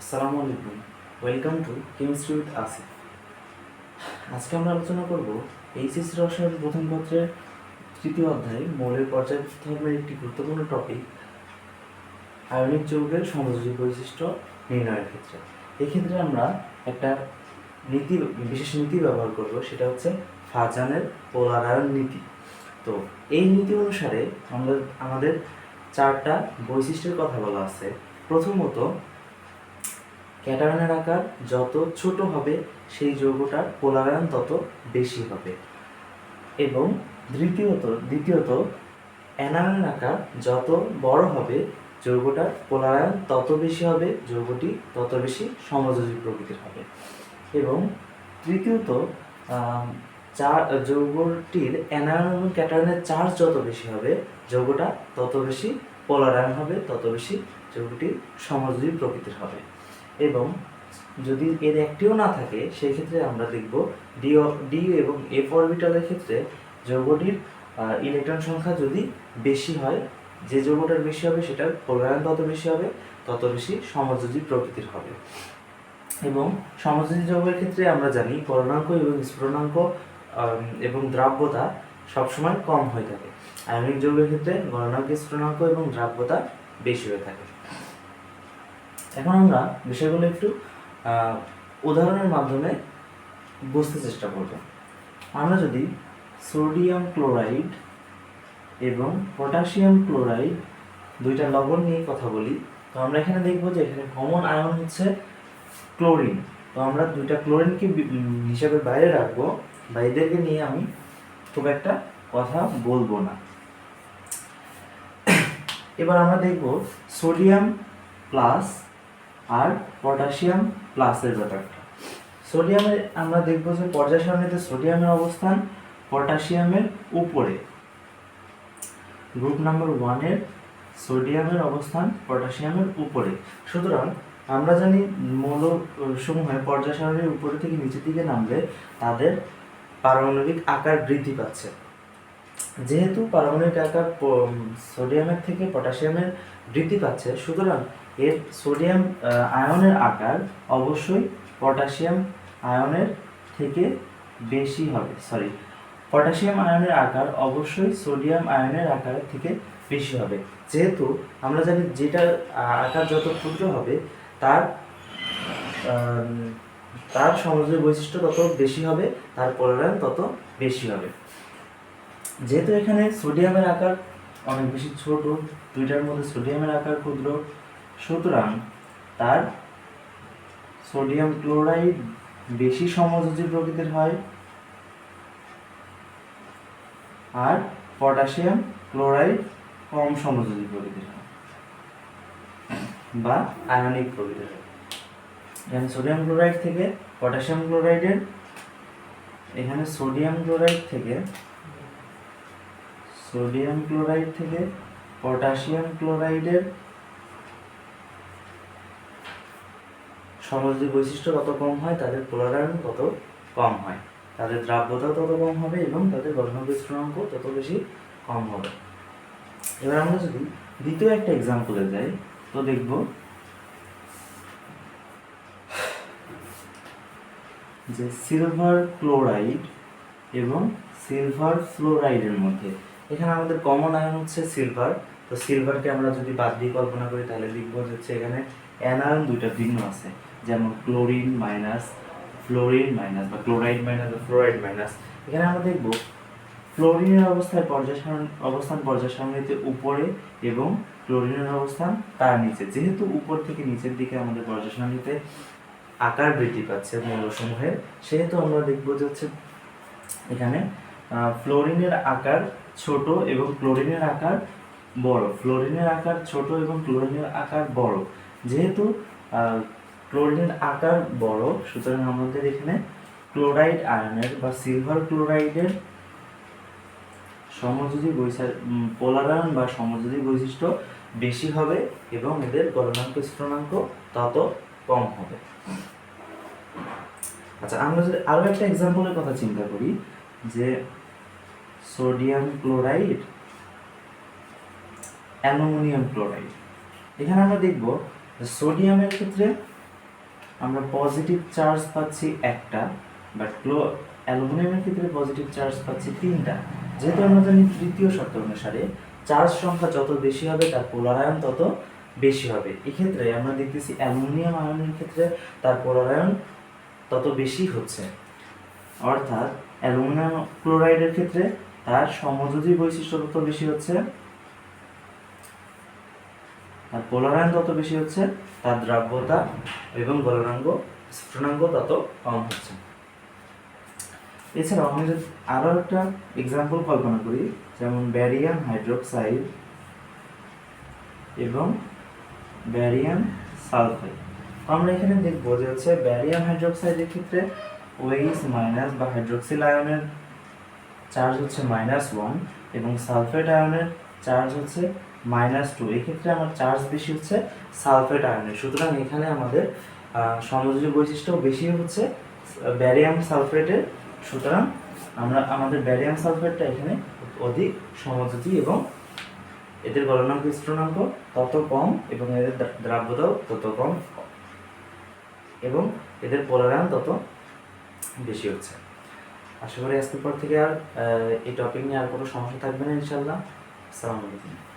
আসসালামু আলাইকুম। Welcome to chemistry with Asif আজকে আমরা আলোচনা করব এইচএসসি রসায়ন প্রথম পত্রের তৃতীয় অধ্যায়ে, মৌলের পর্যায় ধর্মের একটি গুরুত্বপূর্ণ টপিক আয়নিক যৌগের সমযোজী বৈশিষ্ট্য নির্ণয়ের ক্ষেত্রে। এক্ষেত্রে আমরা একটা নীতি, বিশেষ নীতি ব্যবহার করব, সেটা হচ্ছে ফাজানের পোলারায়ন নীতি। তো এই নীতি অনুসারে আমরা, আমাদের চারটা বৈশিষ্ট্যের কথা বলা আছে। প্রথমত ক্যাটায়নের আকার যত ছোট হবে সেই যৌগটার পোলারায়ন তত বেশি হবে। এবং দ্বিতীয়ত দ্বিতীয়ত অ্যানায়নের আকার যত বড় হবে যৌগটার পোলারায়ন তত বেশি হবে যৌগটি তত বেশি সমযোজী প্রকৃতির হবে। এবং তৃতীয়ত আম, চা যৌগটির অ্যানায়ন এবং ক্যাটায়নের চার্জ যত বেশি হবে যৌগটা তত বেশি পোলারায়ন হবে তত বেশি যৌগটি সমযোজী প্রকৃতির হবে। যদি এর একটিও না থাকে, সেই ক্ষেত্রে আমরা দেখব ডি ডি এবং এফ অরবিটালের ক্ষেত্রে যৌগটির ইলেকট্রন সংখ্যা যদি বেশি হয়, যে যৌগটার বেশি হবে সেটার পোলারায়ন তত বেশি হবে, তত বেশি সমযোজী প্রকৃতির হবে। এবং সমযোজী যৌগের ক্ষেত্রে আমরা জানি গলনাঙ্ক এবং স্ফুটনাঙ্ক এবং দ্রাব্যতা সবসময় কম হয়ে থাকে। আয়নিক যৌগের ক্ষেত্রে গলনাঙ্ক স্ফুটনাঙ্ক এবং দ্রাব্যতা বেশি হয়ে থাকে। এখন আমরা বিষয়গুলো একটু উদাহরণের মাধ্যমে বুঝতে চেষ্টা করব। আমরা যদি সোডিয়াম ক্লোরাইড এবং পটাশিয়াম ক্লোরাইড দুইটা লবণ নিয়ে কথা বলি, তো আমরা এখানে দেখব যে এখানে কমন আয়ন হচ্ছে ক্লোরিন তো আমরা দুইটা ক্লোরিনকে হিসাবে বাইরে রাখব। বা এদেরকে নিয়ে আমি খুব একটা কথা বলব না। এবার আমরা দেখব সোডিয়াম প্লাস আর পটাশিয়াম প্লাসের ব্যাপারটা। সোডিয়ামের আমরা দেখব যে পর্যায় সোডিয়ামের অবস্থান পটাশিয়ামের উপরে। গ্রুপ নাম্বার ওয়ানের সোডিয়ামের অবস্থান পটাশিয়ামের উপরে। সুতরাং আমরা জানি মৌল সমূহে পর্যায় উপরে থেকে নিচের দিকে নামলে তাদের পারমাণবিক আকার বৃদ্ধি পাচ্ছে। যেহেতু পারমাণবিক আকার সোডিয়ামের থেকে পটাশিয়ামের বৃদ্ধি পাচ্ছে, সুতরাং এর সোডিয়াম আয়নের আকার অবশ্যই পটাশিয়াম আয়নের থেকে বেশি হবে সরি পটাশিয়াম আয়নের আকার অবশ্যই সোডিয়াম আয়নের আকারের থেকে বেশি হবে। যেহেতু আমরা জানি যেটা আকার যত ক্ষুদ্র হবে, তার তার সমযোজী বৈশিষ্ট্য তত বেশি হবে, তার পরিমাণ তত বেশি হবে। যেহেতু এখানে সোডিয়ামের আকার অনেক বেশি ছোট, দুইটার মধ্যে সোডিয়ামের আকার ক্ষুদ্র, সুতরাং তার সোডিয়াম ক্লোরাইড বেশি সমযোজী প্রকৃতির হয় আর পটাশিয়াম ক্লোরাইড কম সমযোজী প্রকৃতির হয় বা আয়নিক প্রকৃতির হয়। এখানে সোডিয়াম ক্লোরাইড থেকে পটাশিয়াম ক্লোরাইডের, এখানে সোডিয়াম ক্লোরাইড থেকে সোডিয়াম ক্লোরাইড থেকে পটাশিয়াম ক্লোরাইডের সমযোজী বৈশিষ্ট্য তত কম হয়? তাদের পোলারায়ন তত কম হয়? তাদের দ্রাব্যতা তত কম হবে এবং তাদের গঠন বিস্ফোরণাঙ্ক তত বেশি কম হবে। এবার আমরা যদি দ্বিতীয় একটা এক্সাম্পলে যাই, তো দেখব যে সিলভার ক্লোরাইড এবং সিলভার ফ্লোরাইডের মধ্যে এখানে আমাদের কমন আয়ন হচ্ছে সিলভার তো সিলভারকে আমরা যদি বাদ দিয়ে কল্পনা করি, তাহলে লিখব হচ্ছে এখানে অ্যানায়ন দুইটা ভিন্ন আছে, যেমন ক্লোরিন মাইনাস ফ্লোরিন মাইনাস বা ক্লোরাইড মাইনাস বা ফ্লোরাইড মাইনাস এখানে আমরা দেখব ফ্লোরিনের অবস্থায় পর্যায় অবস্থান পর্যায় সারণীতে উপরে এবং ক্লোরিনের অবস্থান তার নিচে। যেহেতু উপর থেকে নিচের দিকে আমাদের পর্যায় আকার বৃদ্ধি পাচ্ছে মৌলসমূহের, সেহেতু আমরা দেখব যে হচ্ছে এখানে ফ্লোরিনের আকার ছোট এবং ক্লোরিনের আকার বড়। ফ্লোরিনের আকার ছোট এবং ক্লোরিনের আকার বড়। যেহেতু ক্লোরিনের আকার বড়, সুতরাং আমাদের এখানে ক্লোরাইড আয়নের বা সিলভার ক্লোরাইডের সমযোজী পোলারায়ন বা সমযোজী বৈশিষ্ট্য বেশি হবে এবং এদের গলনাঙ্ক স্ফুটনাঙ্ক তত কম হবে। আচ্ছা আমরা যদি আরও একটা এক্সাম্পলের কথা চিন্তা করি, যে সোডিয়াম ক্লোরাইড অ্যালুমিনিয়াম ক্লোরাইড। এখানে আমরা দেখব সোডিয়ামের ক্ষেত্রে আমরা পজিটিভ চার্জ পাচ্ছি একটা, বাট ক্লো, অ্যালুমিনিয়ামের ক্ষেত্রে পজিটিভ চার্জ পাচ্ছি তিনটা। যেহেতু আমরা জানি তৃতীয় শর্ত অনুসারে চার্জ সংখ্যা যত বেশি হবে, তার পোলার আয়ন তত বেশি হবে। এক্ষেত্রে আমরা দেখতেছি অ্যালুমিনিয়াম আয়নের ক্ষেত্রে তার পোলার আয়ন তত বেশি হচ্ছে। অর্থাৎ অ্যালুমিনিয়াম ক্লোরাইডের ক্ষেত্রে তার সমযোজী বৈশিষ্ট্য তত বেশি হচ্ছে আর পোলারায়ন তত বেশি হচ্ছে, তার দ্রাব্যতা এবং গলনাঙ্গ স্ফুটনাঙ্গ তত কম হচ্ছে। এছাড়াও আমি যদি আরও একটা এক্সাম্পল কল্পনা করি, যেমন ব্যারিয়াম হাইড্রোক্সাইড এবং ব্যারিয়াম সালফাইড। আমরা এখানে দেখব যে হচ্ছে ব্যারিয়াম হাইড্রোক্সাইডের ক্ষেত্রে ওএইচ মাইনাস বা হাইড্রোক্সিল আয়নের চার্জ হচ্ছে মাইনাস ওয়ান এবং সালফেট আয়নের চার্জ হচ্ছে মাইনাস টু এক্ষেত্রে আমার চার্জ বেশি হচ্ছে সালফেট আয়নের সুতরাং এখানে আমাদের সমযোজী বৈশিষ্ট্য বেশি হচ্ছে ব্যারিয়াম সালফেটের সুতরাং আমরা, আমাদের ব্যারিয়াম সালফেটটা এখানে অধিক সমযোজী এবং এদের গলনাঙ্ক স্ফুটনাঙ্ক তত কম এবং এদের দ্রা- দ্রাব্যতাও তত কম এবং এদের পোলারায়ন তত বেশি হচ্ছে। আশা করি আজকের পর থেকে আর এই টপিক নিয়ে আর কোনো সমস্যা থাকবে না ইনশাল্লাহ আসসালামু আলাইকুম।